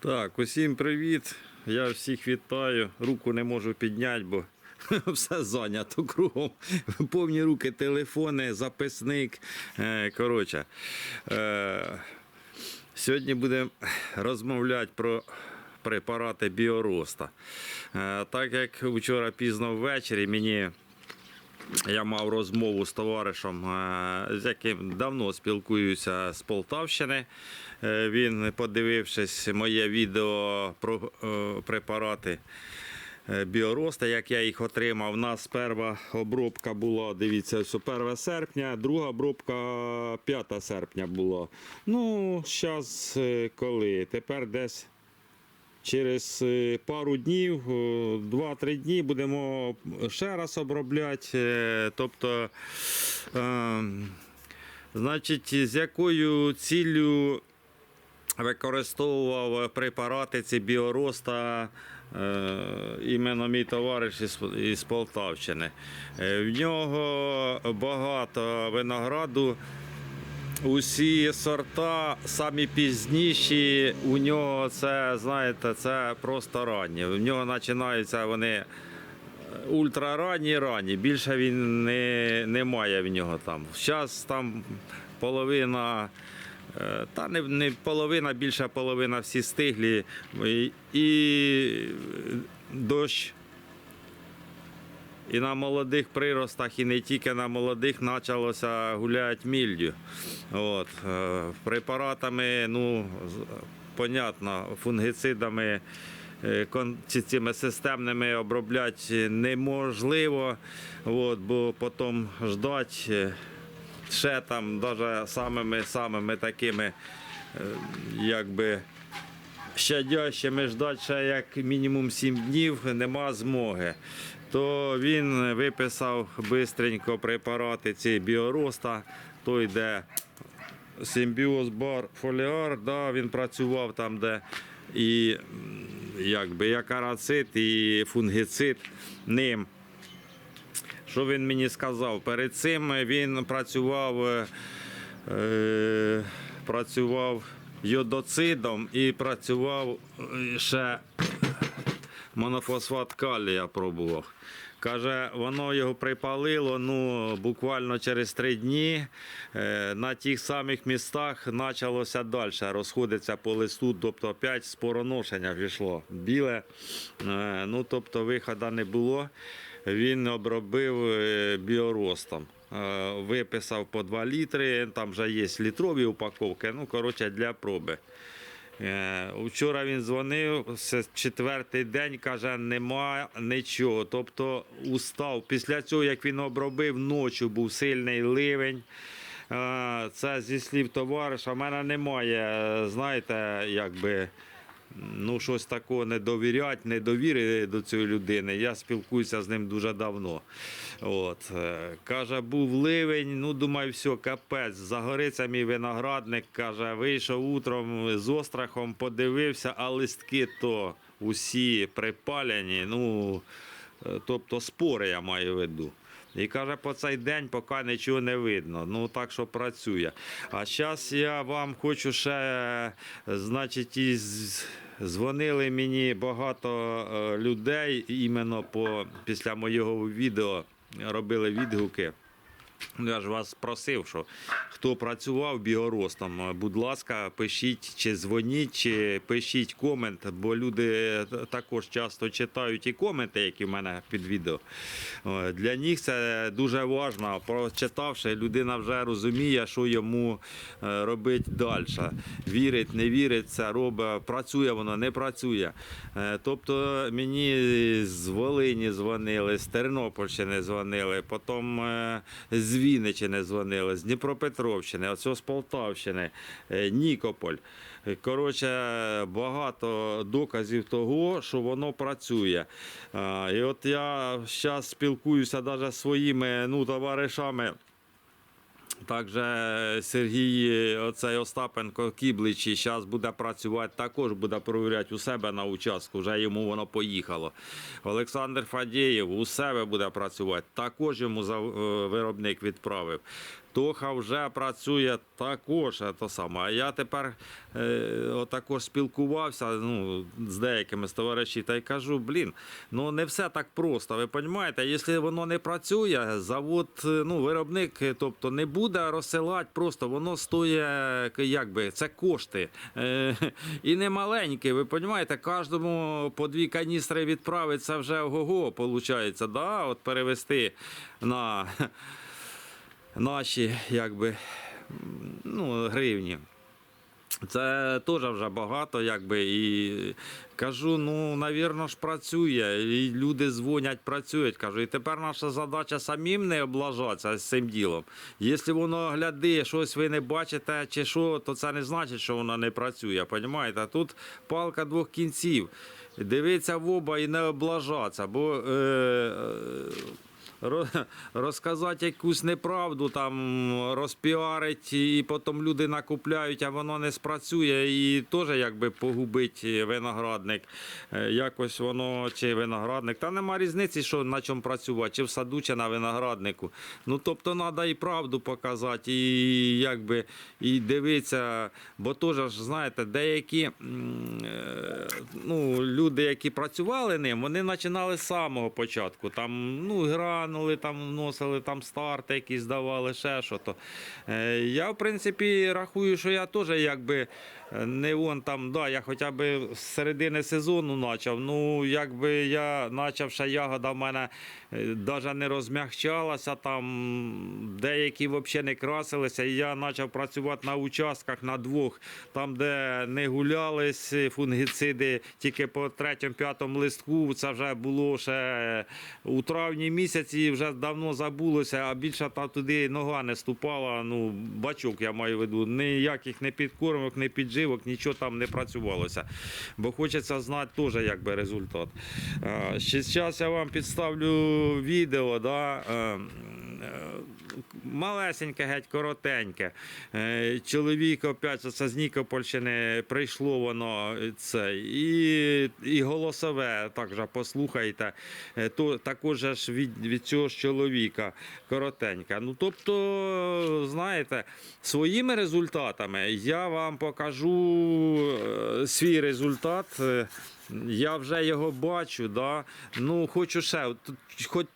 Так, усім привіт. Я всіх вітаю. Руку не можу підняти, бо все зайнято кругом. Повні руки, телефони, записник. Е, Коротше, е, сьогодні будемо розмовляти про препарати біороста. Е, Так як вчора пізно ввечері мені я мав розмову з товаришем, е, з яким давно спілкуюся з Полтавщини. Е, Він, подивившись моє відео про е, препарати біороста, як я їх отримав. У нас перша обробка була, дивіться, 1 серпня, друга обробка 5 серпня була. Ну, зараз коли? Тепер десь. Через е, пару днів, е, 2-3 дні будемо ще раз обробляти. Е, Тобто, е, значить, з якою ціллю використовував препарати ці біороста е, іменно мій товариш із, Полтавщини. Е, В нього багато винограду. Усі сорта самі пізніші, у нього це, знаєте, це просто ранні. У нього починаються вони е, ультраранні ранні. Більше він не, не має в нього там. Зараз там половина, е, та не, не половина, більша половина всі стиглі. І, і дощ і на молодих приростах, і не тільки на молодих почалося гуляти мільдю. От. е, Препаратами, ну, понятно, фунгицидами. е, Цими системними обробляти неможливо, от, бо потім ждати ще там, навіть самими самими такими, е, якби щадящими ждати ще як мінімум 7 днів нема змоги. То він виписав бистренько препарати ці біороста, той де симбіоз бар фоліар, да, він працював там, де і якби як арацит і фунгицид ним. Що він мені сказав? Перед цим він працював, е, е, працював йодоцидом і працював е, ще монофосфат калія пробував. Каже, воно його припалило ну, буквально через три дні. Е, на тих самих містах почалося далі розходитися по листу, тобто опять спороношення пішло. Біле, е, ну тобто виходу не було. Він обробив е, біоростом. Виписав по 2 літри, там вже є літрові упаковки, ну, коротше, для проби. Е, Вчора він дзвонив, четвертий день, каже, нема нічого. Тобто устав. Після цього, як він обробив, ночі був сильний ливень. Е, Це зі слів товариша. В мене немає, знаєте, якби. Ну, щось такого не довірять, недовіри до цієї людини. Я спілкуюся з ним дуже давно. От. е, Каже, був ливень, ну думаю, все, капець. Загориться мій виноградник. Каже, вийшов утром з острахом, подивився, а листки то усі припалені. Ну, е, тобто спори я маю в виду. І каже, по цей день поки нічого не видно. Ну так що працює. А зараз я вам хочу ще, е, значить, із. Дзвонили мені багато е, людей іменно по, після моєго відео робили відгуки. Я ж вас просив, що хто працював біоростом, е, будь ласка, пишіть чи дзвоніть, чи пишіть комент, бо люди також часто читають і коменти, які в мене під відео. Е, Для них це дуже важливо. Прочитавши, людина вже розуміє, що йому е, робити далі. Вірить, не вірить, це робить, працює воно, не працює. Е, Тобто мені з Волині дзвонили, з Тернопільщини дзвонили, потім е, з Вінничини дзвонили, з Дніпропетровщини, оце з Полтавщини, е, Нікополь. Коротше, багато доказів того, що воно працює. І от я зараз спілкуюся навіть своїми ну, товаришами. Також Сергій оцей Остапенко Кібличі зараз буде працювати, також буде перевіряти у себе на участку, вже йому воно поїхало. Олександр Фадєєв у себе буде працювати, також йому е, виробник відправив. Тоха вже працює також. е, То саме. А я тепер е, отакож спілкувався ну, з деякими з товаришів та й кажу, блін, ну не все так просто. Ви розумієте, якщо воно не працює, завод, е, ну, виробник, е, тобто не буде розсилати, просто воно стоїть, е, якби, це кошти. Е, і не маленькі, ви розумієте, кожному по дві каністри відправити, це вже ого-го, виходить, да? от перевести на наші якби, ну, гривні. Це теж вже багато, якби, і кажу, ну, навірно ж працює. І люди дзвонять, працюють. Кажу, і тепер наша задача самим не облажатися з цим ділом. Якщо воно гляди, щось ви не бачите чи що, то це не значить, що воно не працює. Понімаєте? Тут палка двох кінців. Дивиться в оба і не облажатися, бо. Е, розказати якусь неправду, там розпіарить, і потім люди накупляють, а воно не спрацює, і теж якби погубить виноградник. Е, Якось воно чи виноградник. Та нема різниці, що на чому працювати, чи в саду, чи на винограднику. Ну тобто треба і правду показати, і якби і дивитися, бо теж знаєте, деякі е, ну, люди, які працювали ним, вони починали з самого початку. Там ну, гранули, там вносили там старти, якісь давали, ще що то. Е, Я, в принципі, рахую, що я теж якби не вон там, да, я хоча б з середини сезону почав. Ну, якби я почав, ще ягода в мене навіть не розмягчалася, там деякі взагалі не красилися. І я почав працювати на участках на двох, там, де не гулялись фунгіциди, тільки по третьому-п'ятому листку. Це вже було ще у травні місяці, вже давно забулося, а більше там туди нога не ступала. Ну, бачок я маю в виду. Ніяких не підкормок, не підживок, нічого там не працювалося. Бо хочеться знати теж якби результат. Е, зараз я вам підставлю відео. Да? Малесеньке, геть коротеньке. Е, Чоловік опять це з Нікопольщини прийшло воно е, це. І, і голосове також послухайте. Е, То, також ж від, від цього ж чоловіка коротеньке. Ну, тобто, знаєте, своїми результатами я вам покажу свій результат. Я вже його бачу. Да? Ну, хочу ще, хоч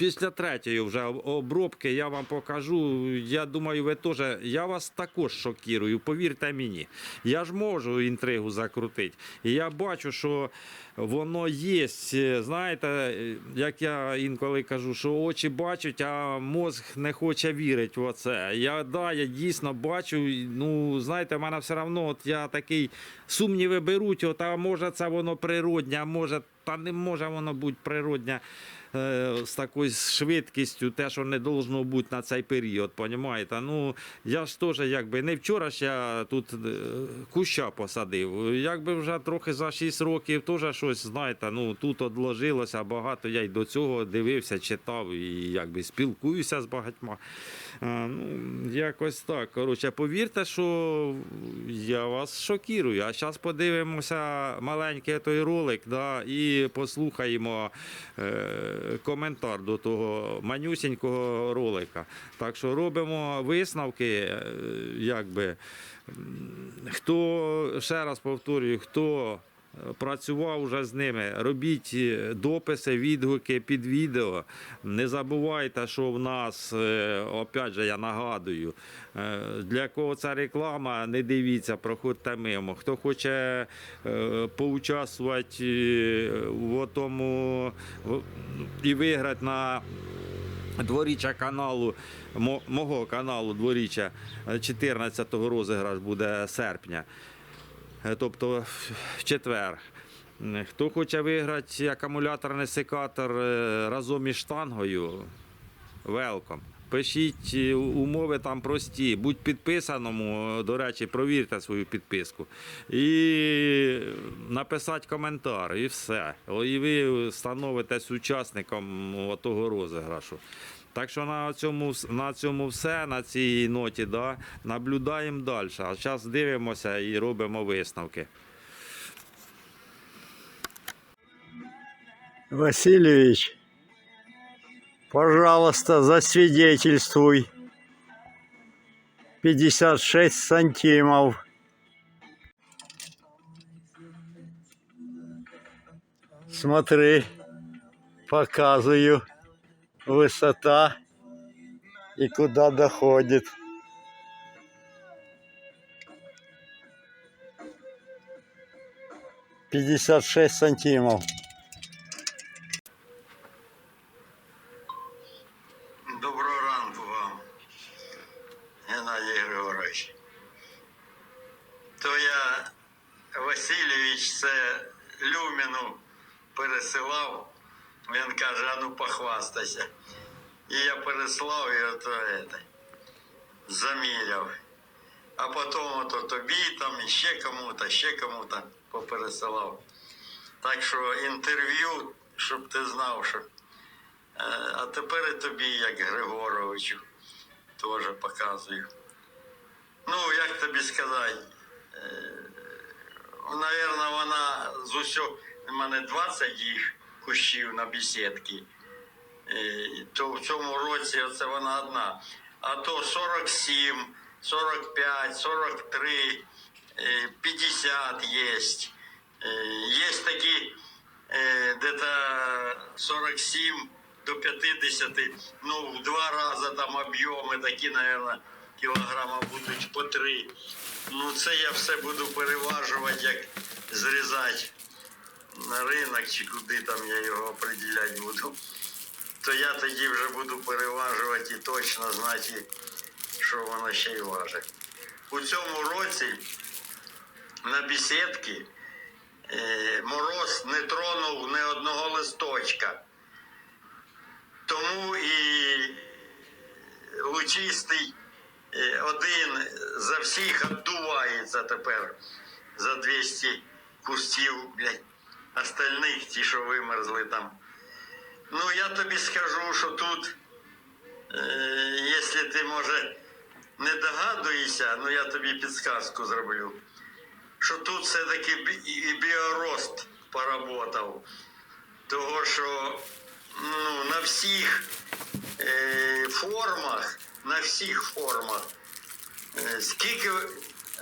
після третьої вже обробки я вам покажу. Я думаю, ви теж. Я вас також шокірую, повірте мені. Я ж можу інтригу закрутити. І я бачу, що воно є. Знаєте, як я інколи кажу, що очі бачать, а мозг не хоче вірити в це. Я да, я дійсно бачу. Ну, знаєте, в мене все одно, от я такий сумніви беруть, от, а може це воно природне, а може, та не може воно бути природне е, з такою швидкістю, те, що не должно бути на цей період, понімаєте? Ну, я ж теж якби не вчора ж я тут е, куща посадив. Якби вже трохи за 6 років теж щось, знаєте, ну тут одложилося багато. Я й до цього дивився, читав і якби спілкуюся з багатьма. Ну, якось так. Коротше, повірте, що я вас шокірую. А зараз подивимося маленький той ролик да, і послухаємо е, коментар до того манюсінького ролика. Так що робимо висновки, е, якби. Хто ще раз повторюю, хто працював вже з ними, робіть е, дописи, відгуки під відео. Не забувайте, що в нас, е, опять же, я нагадую, е, для кого це реклама, не дивіться, проходьте мимо. Хто хоче поучаствувати в тому і виграти на дворіччя каналу, мого каналу дворіччя 14-го розіграш буде серпня. Е, Тобто в- четвер. Хто хоче виграти акумуляторний секатор е, разом із штангою, велком. Пишіть е, умови там прості. Будь підписаному, до речі, провірте свою підписку. І написати коментар, і все. І ви становитесь учасником того розіграшу. Так що на цьому, на цьому все, на цій ноті, да, наблюдаємо далі. А зараз дивимося і робимо висновки. Васильевич, пожалуйста, засвидетельствуй. 56 сантимов. Смотри, показываю высота и куда доходит. Пятьдесят шесть сантимов. Доброго ранку вам, Геннадій Григорович. То я Васильович це Люміну пересилав. Він каже, а ну похвастайся. І я переслав і ото это, заміряв. А потім ото тобі там і ще кому-то, ще кому-то попересилав. Так що інтерв'ю, щоб ти знав, що Е, А тепер і тобі, як Григоровичу, теж показую. Ну, як тобі сказати, Навірно, вона з усього, у мене 20 їх кущів на бесідці, Е, то в цьому році оце вона одна. А то 47, 45, 43, е, 50 є. Є такі е, где-то 47 до 50, ну, в два рази там об'єми такі, мабуть, кілограма будуть по три. Ну, це я все буду переважувати, як зрізати на ринок чи куди там я його определяти буду. То я тоді вже буду переважувати і точно знати, що воно ще й важить. У цьому році на бесідки е, мороз не тронув ні одного листочка. Тому і лучистий е, один за всіх віддувається тепер за 200 кустів, блядь, остальних ті, що вимерзли там. Ну, я тобі скажу, що тут, е, ти, може, не догадуєшся, ну я тобі підсказку зроблю, що тут все-таки і біорост поработав. Того, що ну, на всіх е, формах, на всіх формах, е, скільки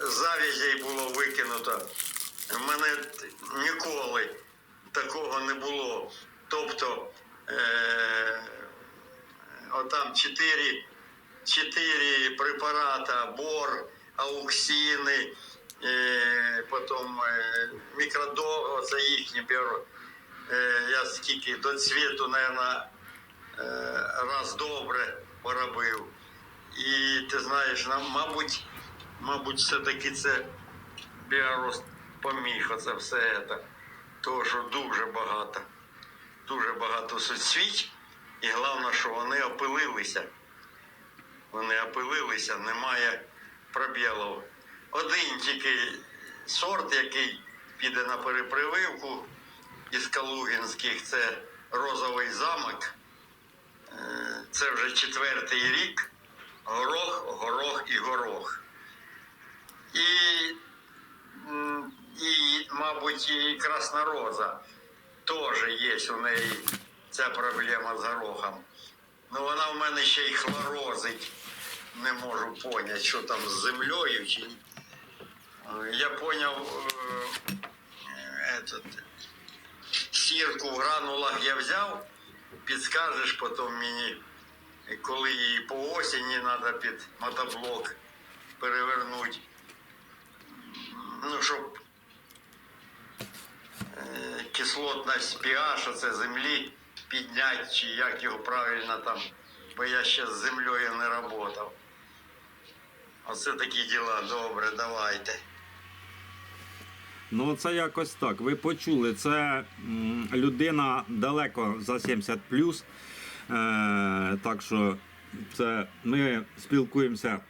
завязей було викинуто, в мене ніколи такого не було. Тобто, е, отам чотири, чотири препарата, бор, ауксини, е, потім е, мікродо, оце їхні біо. Е, я скільки до цвіту, мабуть, раз добре поробив. І ти знаєш, нам, мабуть, мабуть, все-таки це біорост поміг оце все це. Тому що дуже багато, дуже багато суцвіть. І головне, що вони опилилися. Вони опилилися, немає пробілів. Один тільки сорт, який піде на перепрививку із Калугінських, це розовий замок. Е, Це вже четвертий рік. Горох, горох і горох. І, і мабуть, і краснороза теж є у неї ця проблема з горохом. Ну вона в мене ще й хлорозить. Не можу поняти, що там з землею чи. Е, Я поняв, е, этот, сірку в гранулах я взяв, підскажеш потім мені, коли її по осені треба під мотоблок перевернути. Ну, щоб кислотність pH, оце землі підняти, чи як його правильно там, бо я ще з землею не працював. Оце такі діла, добре, давайте. Ну, це якось так. Ви почули, це людина далеко за 70 плюс. Е, так що це ми спілкуємося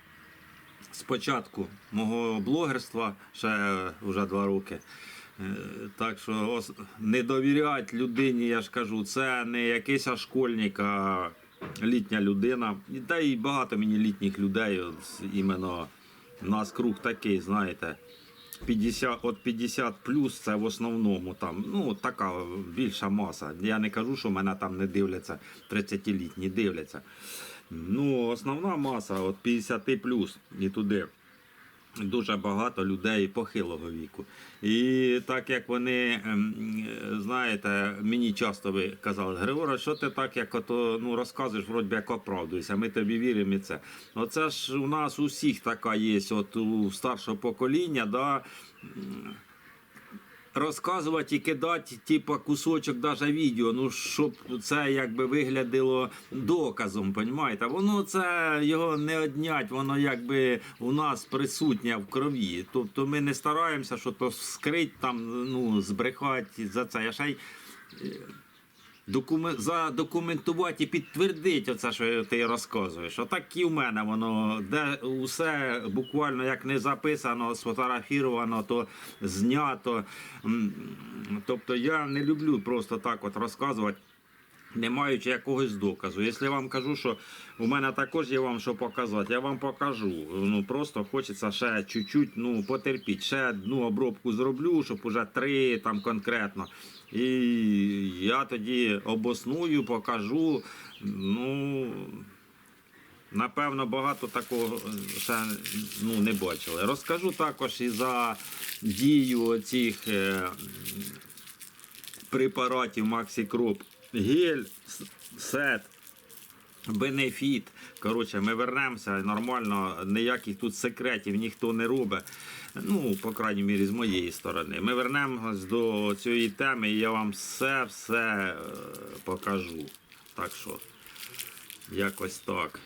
з початку мого блогерства, ще е, вже два роки. Е, Так що не довіряти людині, я ж кажу, це не якийсь школьник, а літня людина. Та й багато мені літніх людей, от, іменно у нас круг такий, знаєте. 50, от 50 плюс це в основному там, ну така більша маса. Я не кажу, що мене там не дивляться 30-літні, дивляться. Ну, основна маса от 50 плюс і туди. Дуже багато людей похилого віку. І так як вони, ем, е, знаєте, мені часто ви казали, Григора, що ти так як ото, ну, розказуєш, вроді як оправдуєшся, ми тобі віримо і це. Оце ж у нас у всіх така є, от у старшого покоління, да, розказувати і кидати, типа кусочок навіть відео, ну щоб це якби виглядало доказом, понімаєте? Воно це його не однять, воно якби у нас присутнє в крові. Тобто ми не стараємося, що то вскрити там, ну, збрехати за це. Я ще й е, докумен- задокументувати і підтвердити оце, що ти розказуєш. Отак і в мене воно, де усе буквально як не записано, сфотографіровано, то знято. Тобто я не люблю просто так от розказувати. Не маючи якогось доказу. Якщо я вам кажу, що у мене також є вам що показати, я вам покажу. Ну просто хочеться ще чуть-чуть, ну потерпіть, ще одну обробку зроблю, щоб уже три там конкретно. І я тоді обосную, покажу. Ну напевно, багато такого ще ну, не бачили. Розкажу також і за дію цих препаратів Максикроп. Гель, сет, бенефіт. Коротше, ми вернемося нормально, ніяких тут секретів ніхто не робить. Ну, по крайній мірі, з моєї сторони. Ми вернемось до цієї теми, і я вам все-все е, покажу. Так що, якось так.